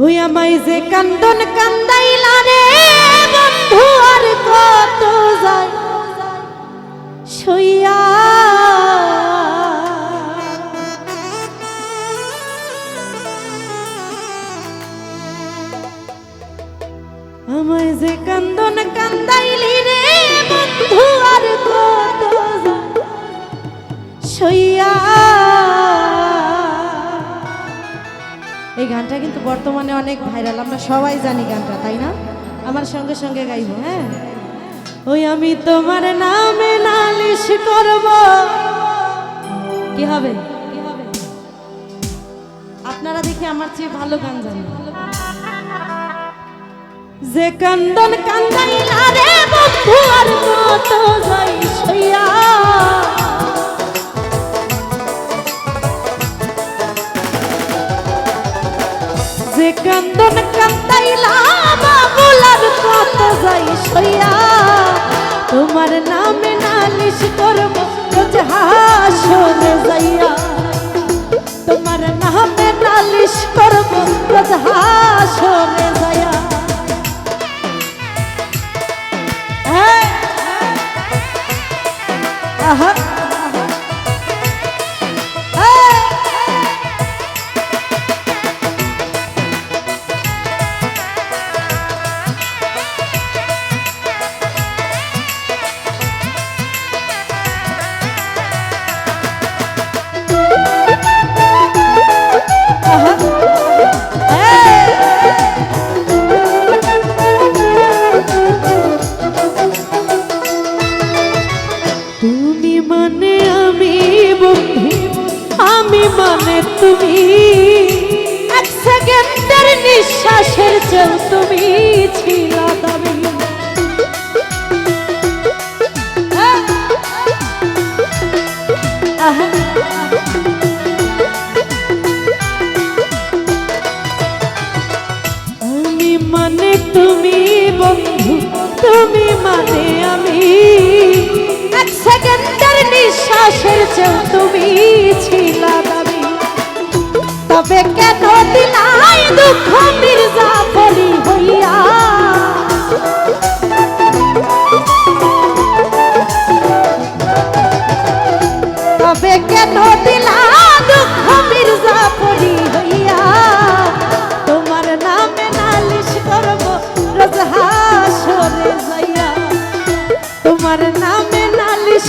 ওই আমায় যে কান্দন কান্দাইলা রে বন্ধু, আর কত যায়? সইয়া আমায় যে কান্দন কান্দাইলি রে বন্ধু, আর কত যায়? সইয়া গানটা কিন্তু বর্তমানে অনেক ভাইরাল। আমরা সবাই জানি গানটা, তাই না? আমার সঙ্গে সঙ্গে গাইবো হ্যাঁ? ওই আমি তোমার নামে নালিশ করব। কি হবে? আপনারা দেখি আমার চেয়ে ভালো গান জানেন। যে কান্দন কান্দাইলা নামে নালিশ করব রোজ হাসরে যাইয়া। তোমার নামে নালিশ করব রোজ হাসরে যাইয়া। হ্যাঁ। এক সেকেন্ডের নিঃশ্বাসের চেয়েও তুমি ছিল দামি। আমি মানে তুমি বন্ধু, তুমি মানে আমি। এক সেকেন্ডের নিঃশ্বাসের চেয়েও তুমি ছিল তবে কেন দিলাই দুঃখ মির্জা বলি হইয়া? তবে কেন দিলা দুঃখ মির্জা পড়ি হইয়া? তোমার নামে নালিশ করব রোজ হাসরে যাইয়া। তোমার নামে নালিশ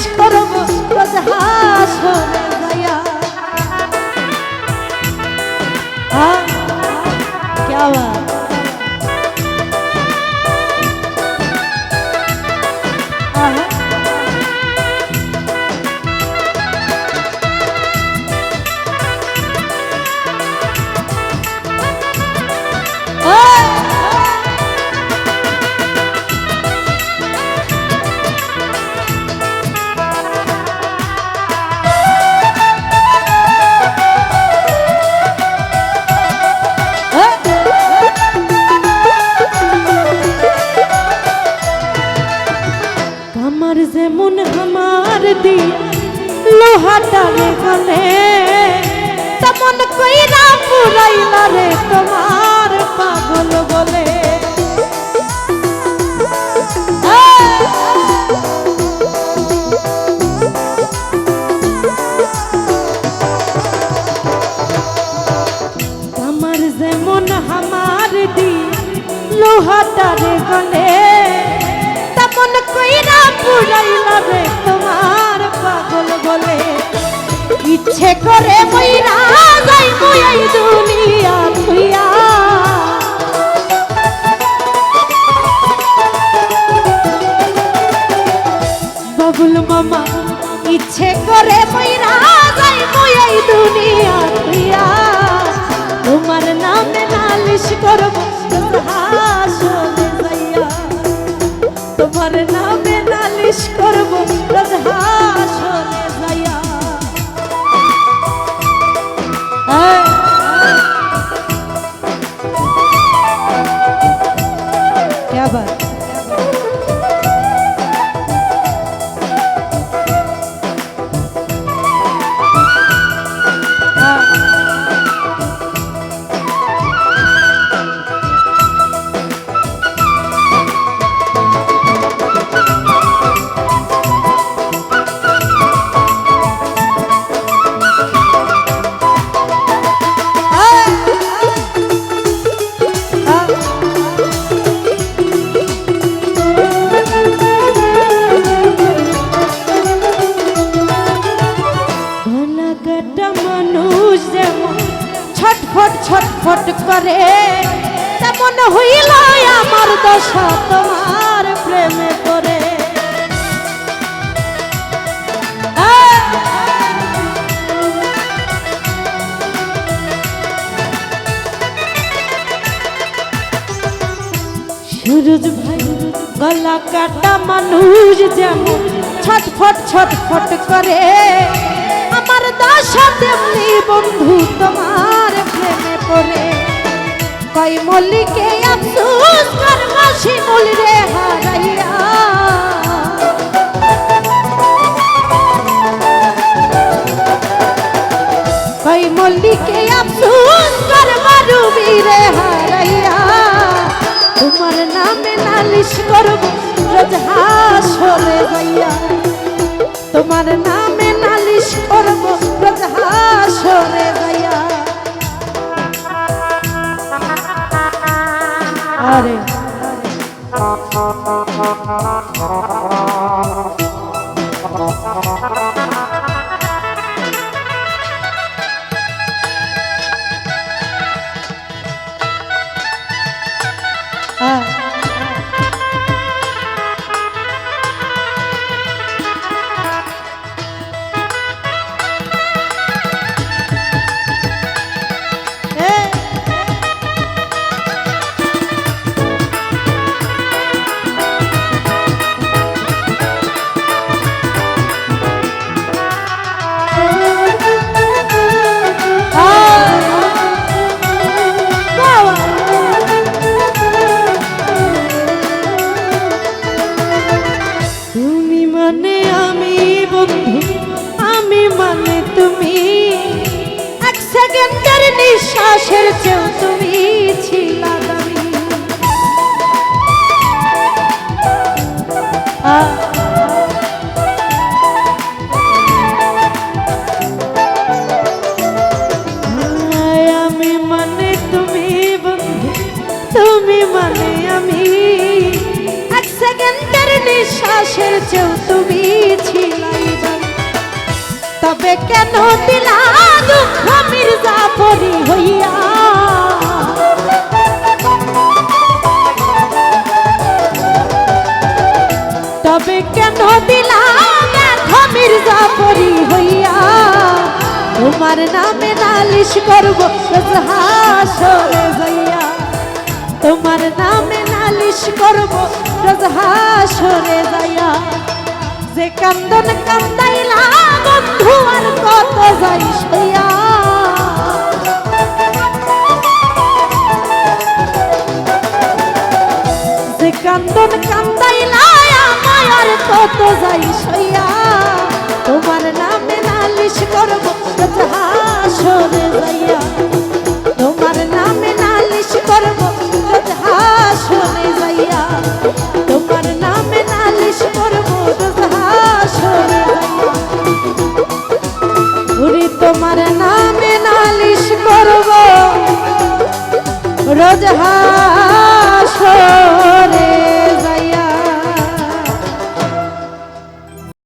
পুরাইলা রে তোমার পাগল বলে। আমার যেমন আমার দি লোহাটারে গলে, তেমন কইরা পুরাইলা রে তোমার পাগল বলে। ইচ্ছে করে মইরা যাই মই দুনিয়া থুইয়া ছটফট করে। তেমন হইল আমার দশা তোমার প্রেমে পড়ে? সুরজ ভাই, গলা কাটা মানুষ যেমন ছটফট ছটফট করে। আমার দশা তেমনি বন্ধু তোমার। কই মল্লিকে আফসোস, কর মাসি মূল রে হারাইয়া। কই মল্লিকে আফসোস, কর মারুবি রে হারাইয়া। তোমার নামে নালিশ করব রোজ হাসরে যাইয়া আরে। আহ সেকেন্ডের নিঃশ্বাসের চেয়েও তুমি ছিলা দামি আমি মানে তুমি বন্ধু, তুমি মানে আমি এক সেকেন্ডের নিঃশ্বাসের চেয়েও তুমি। তবে কেন মির্জা পরি হইয়া। তবে কেন দিলা মির্জা পরি হইয়া। তোমার নামে নালিশ করব হাসরে যাইয়া। তোমার নামে নালিশ করব হাসরে যাইয়া। যে কান্দন কান্দাইলা, বন্ধু, আর কত যাই সইয়া যে কান্দন কান্দাইলা, আমায় আর কত যাই সইয়া তোমার নামে নালিশ করব হাসরে যাইয়া তোমার নামে নালিশ করব হাসরে যাইয়া নামে নালিশ করব রোজ